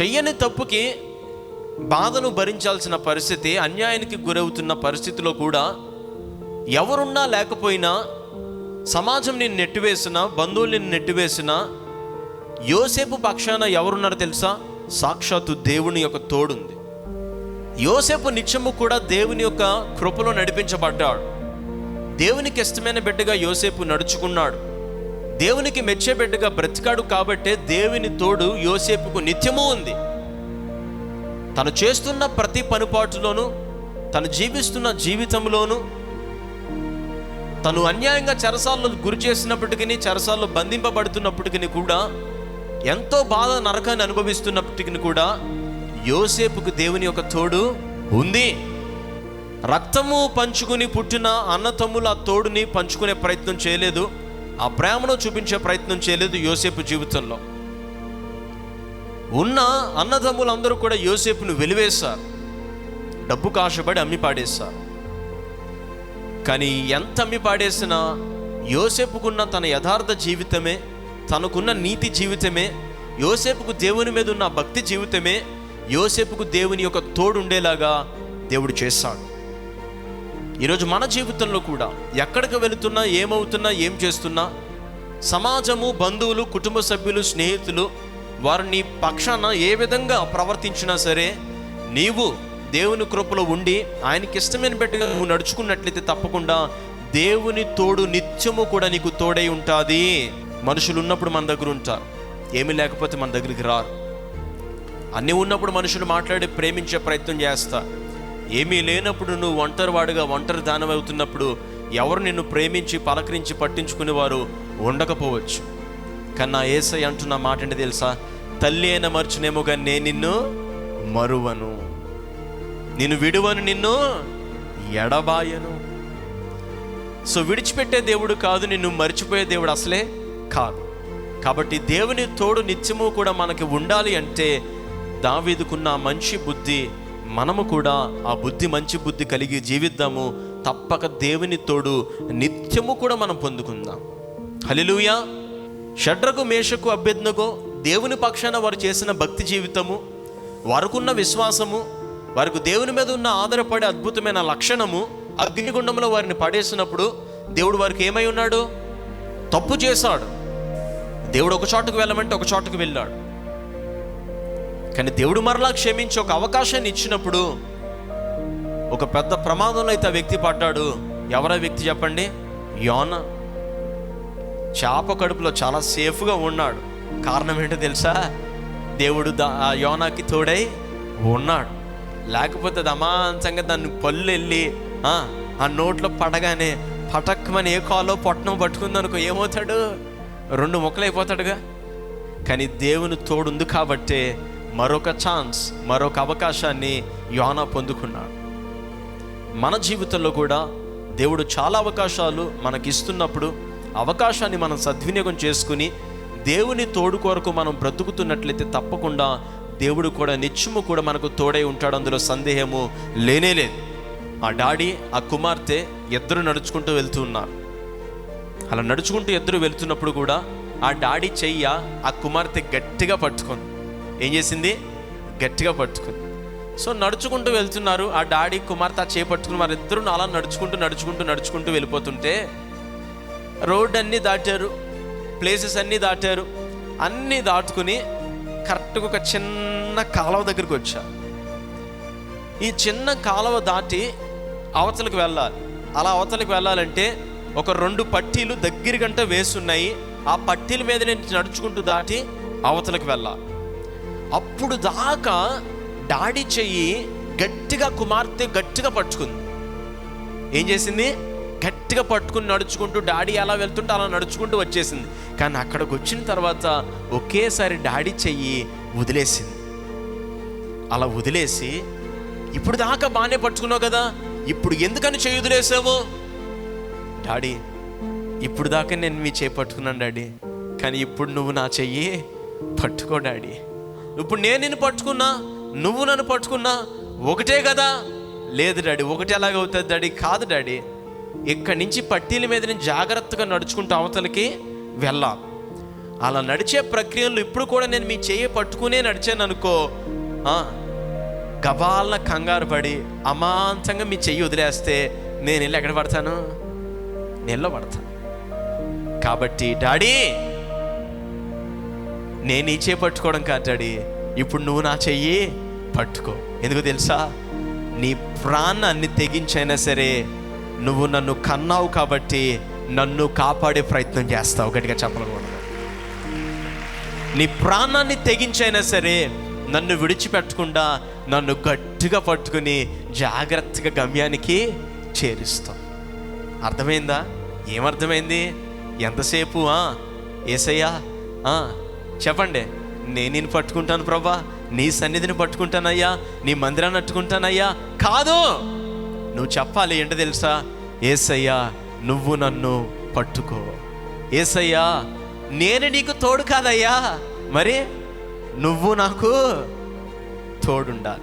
చెయ్యని తప్పుకి బాధను భరించాల్సిన పరిస్థితి అన్యాయానికి గురవుతున్న పరిస్థితిలో కూడా ఎవరున్నా లేకపోయినా సమాజం నిన్ను నెట్టివేసినా బంధువులు నిన్ను నెట్టివేసినా యోసేపు పక్షాన ఎవరున్నారో తెలుసా? సాక్షాత్తు దేవుని యొక్క తోడుంది. యోసేపు నిత్యము కూడా దేవుని యొక్క కృపలో నడిపించబడ్డాడు. దేవునికి ఇష్టమైన బిడ్డగా యోసేపు నడుచుకున్నాడు. దేవునికి మెచ్చే బిడ్డగా బ్రతికాడు కాబట్టే దేవుని తోడు యోసేపుకు నిత్యము ఉంది. తను చేస్తున్న ప్రతి పనిపాటులోనూ తను జీవిస్తున్న జీవితంలోనూ తను అన్యాయంగా చెరసాల్లో గురి చేసినప్పటికీ చెరసాల్లో బంధింపబడుతున్నప్పటికీ కూడా ఎంతో బాధ నరకాన్ని అనుభవిస్తున్నప్పటికీ కూడా యోసేపుకు దేవుని యొక్క తోడు ఉంది. రక్తము పంచుకుని పుట్టిన అన్నతమ్ముల తోడుని పంచుకునే ప్రయత్నం చేయలేదు. ఆ ప్రేమను చూపించే ప్రయత్నం చేయలేదు యోసేపు జీవితంలో. ఉన్న అన్నదమ్ములందరూ కూడా యోసేపును వెలివేశారు. డబ్బు కాశపడి అమ్మి పాడేశారు. కానీ ఎంత అమ్మి పాడేసినా యోసేపుకున్న తన యథార్థ జీవితమే తనకున్న నీతి జీవితమే యోసేపుకు దేవుని మీద ఉన్న భక్తి జీవితమే యోసేపుకు దేవుని యొక్క తోడు ఉండేలాగా దేవుడు చేశాడు. ఈరోజు మన జీవితంలో కూడా ఎక్కడికి వెళుతున్నా ఏమవుతున్నా ఏం చేస్తున్నా సమాజము బంధువులు కుటుంబ సభ్యులు స్నేహితులు వారు నీ పక్షాన ఏ విధంగా ప్రవర్తించినా సరే నీవు దేవుని కృపలో ఉండి ఆయనకి ఇష్టమైన బిడ్డగా నువ్వు నడుచుకున్నట్లయితే తప్పకుండా దేవుని తోడు నిత్యము కూడా నీకు తోడై ఉంటుంది. మనుషులు ఉన్నప్పుడు మన దగ్గర ఉంటారు. ఏమీ లేకపోతే మన దగ్గరికి రారు. అన్నీ ఉన్నప్పుడు మనుషులు మాట్లాడి ప్రేమించే ప్రయత్నం చేస్తారు. ఏమీ లేనప్పుడు నువ్వు ఒంటరివాడుగా ఒంటరి దానం అవుతున్నప్పుడు ఎవరు నిన్ను ప్రేమించి పలకరించి పట్టించుకునేవారు ఉండకపోవచ్చు. కానీ నా ఏసై అంటున్న మాట ఏంటి తెలుసా? తల్లి అయిన మర్చునేమోగా నేను నిన్ను మరువను. నిన్ను విడువను నిన్ను ఎడబాయను. సో విడిచిపెట్టే దేవుడు కాదు నిన్ను మర్చిపోయే దేవుడు అసలే కాదు. కాబట్టి దేవుని తోడు నిత్యము కూడా మనకి ఉండాలి అంటే దావీదుకున్న మంచి బుద్ధి మనము కూడా ఆ బుద్ధి మంచి బుద్ధి కలిగి జీవిద్దాము. తప్పక దేవుని తోడు నిత్యము కూడా మనం పొందుకుందాం. హలిలుయా షడ్రకు మేషకు అభ్యర్థనగో దేవుని పక్షాన వారు చేసిన భక్తి జీవితము వారికున్న విశ్వాసము వారికి దేవుని మీద ఉన్న ఆధారపడే అద్భుతమైన లక్షణము అగ్నిగుండంలో వారిని పడేసినప్పుడు దేవుడు వారికి ఏమై ఉన్నాడు? తప్పు చేశాడు. దేవుడు ఒక చోటుకు వెళ్ళమంటే ఒక చోటుకు వెళ్ళాడు. కానీ దేవుడు మరలా క్షమించి ఒక అవకాశాన్ని ఇచ్చినప్పుడు ఒక పెద్ద ప్రమాదంలో అయితే ఆ వ్యక్తి పడ్డాడు. ఎవరో వ్యక్తి చెప్పండి? యోన. చేప కడుపులో చాలా సేఫ్గా ఉన్నాడు. కారణం ఏంటో తెలుసా? దేవుడు దా ఆ యోనాకి తోడై ఉన్నాడు. లేకపోతే అది అమాంతంగా దాన్ని పళ్ళు వెళ్ళి ఆ నోట్లో పడగానే పటక్కమని ఏ కాలో పొట్టనం పట్టుకుందనుకో ఏమవుతాడు? రెండు మొక్కలైపోతాడుగా. కానీ దేవుని తోడుంది కాబట్టే మరొక ఛాన్స్ మరొక అవకాశాన్ని యోనా పొందుకున్నాడు. మన జీవితంలో కూడా దేవుడు చాలా అవకాశాలు మనకి ఇస్తున్నప్పుడు అవకాశాన్ని మనం సద్వినియోగం చేసుకుని దేవుని తోడు కొరకు మనం బ్రతుకుతున్నట్లయితే తప్పకుండా దేవుడు కూడా నిత్యము కూడా మనకు తోడై ఉంటాడు. అందులో సందేహము లేనే లేదు. ఆ డాడీ ఆ కుమార్తె ఇద్దరు నడుచుకుంటూ వెళ్తూ ఉన్నారు. అలా నడుచుకుంటూ ఇద్దరు వెళ్తున్నప్పుడు కూడా ఆ డాడీ చెయ్య ఆ కుమార్తె గట్టిగా పట్టుకుంది. ఏం చేసింది? గట్టిగా పట్టుకుంది. సో నడుచుకుంటూ వెళ్తున్నారు. ఆ డాడీ కుమార్తె ఆ చేపట్టుకుని వారిద్దరూ అలా నడుచుకుంటూ నడుచుకుంటూ నడుచుకుంటూ వెళ్ళిపోతుంటే రోడ్ అన్నీ దాటారు ప్లేసెస్ అన్నీ దాటారు అన్నీ దాటుకుని కరెక్ట్గా ఒక చిన్న కాలువ దగ్గరికి వచ్చా. ఈ చిన్న కాలువ దాటి అవతలకు వెళ్ళాలి. అలా అవతలకు వెళ్ళాలంటే ఒక రెండు పట్టీలు దగ్గరికంటే వేసున్నాయి. ఆ పట్టీల మీద నేను నడుచుకుంటూ దాటి అవతలకు వెళ్ళాలి. అప్పుడు దాకా డాడీ చెయ్యి గట్టిగా కుమార్తె గట్టిగా పట్టుకుంది. ఏం చేసింది? గట్టిగా పట్టుకుని నడుచుకుంటూ డాడీ ఎలా వెళ్తుంటే అలా నడుచుకుంటూ వచ్చేసింది. కానీ అక్కడికి వచ్చిన తర్వాత ఒకేసారి డాడీ చెయ్యి వదిలేసింది. అలా వదిలేసి ఇప్పుడు దాకా బాగానే పట్టుకున్నావు కదా ఇప్పుడు ఎందుకని చెయ్యి వదిలేసావు? డాడీ ఇప్పుడు దాకా నేను మీ చేయి పట్టుకున్నాను డాడీ కానీ ఇప్పుడు నువ్వు నా చెయ్యి పట్టుకో డాడీ. ఇప్పుడు నేను నిన్ను పట్టుకున్నా నువ్వు నన్ను పట్టుకున్నా ఒకటే కదా? లేదు డాడీ ఒకటి ఎలాగవుతుంది డాడీ కాదు డాడీ. ఇక్కడి నుంచి పట్టీల మీద నేను జాగ్రత్తగా నడుచుకుంటూ అవతలకి వెళ్ళాలి. అలా నడిచే ప్రక్రియలో ఇప్పుడు కూడా నేను మీ చేయి పట్టుకునే నడిచాను అనుకో గవాలన కంగారు పడి అమాంతంగా మీ చెయ్యి వదిలేస్తే నేను వెళ్ళి ఎక్కడ పడతాను? నీళ్ళలో పడతాను. కాబట్టి డాడీ నేను నీ చేయి పట్టుకోవడం కాటాడి ఇప్పుడు నువ్వు నా చెయ్యి పట్టుకో. ఎందుకు తెలుసా? నీ ప్రాణాన్ని తెగించైనా సరే నువ్వు నన్ను కన్నావు కాబట్టి నన్ను కాపాడే ప్రయత్నం చేస్తావు. గట్టిగా చెప్పకూడదు నీ ప్రాణాన్ని తెగించైనా సరే నన్ను విడిచిపెట్టకుండా నన్ను గట్టిగా పట్టుకుని జాగ్రత్తగా గమ్యానికి చేరుస్తావు. అర్థమైందా? ఏమర్థమైంది? ఎంతసేపు ఏసయ్యా? చెప్పండి నేను నేను పట్టుకుంటాను ప్రభా నీ సన్నిధిని పట్టుకుంటానయ్యా నీ మందిరాన్ని అట్టుకుంటానయ్యా కాదు నువ్వు చెప్పాలి ఏంటో తెలుసా? ఏసయ్యా నువ్వు నన్ను పట్టుకో. ఏసయ్యా నేను నీకు తోడు కాదయ్యా. మరి నువ్వు నాకు తోడుండాలి.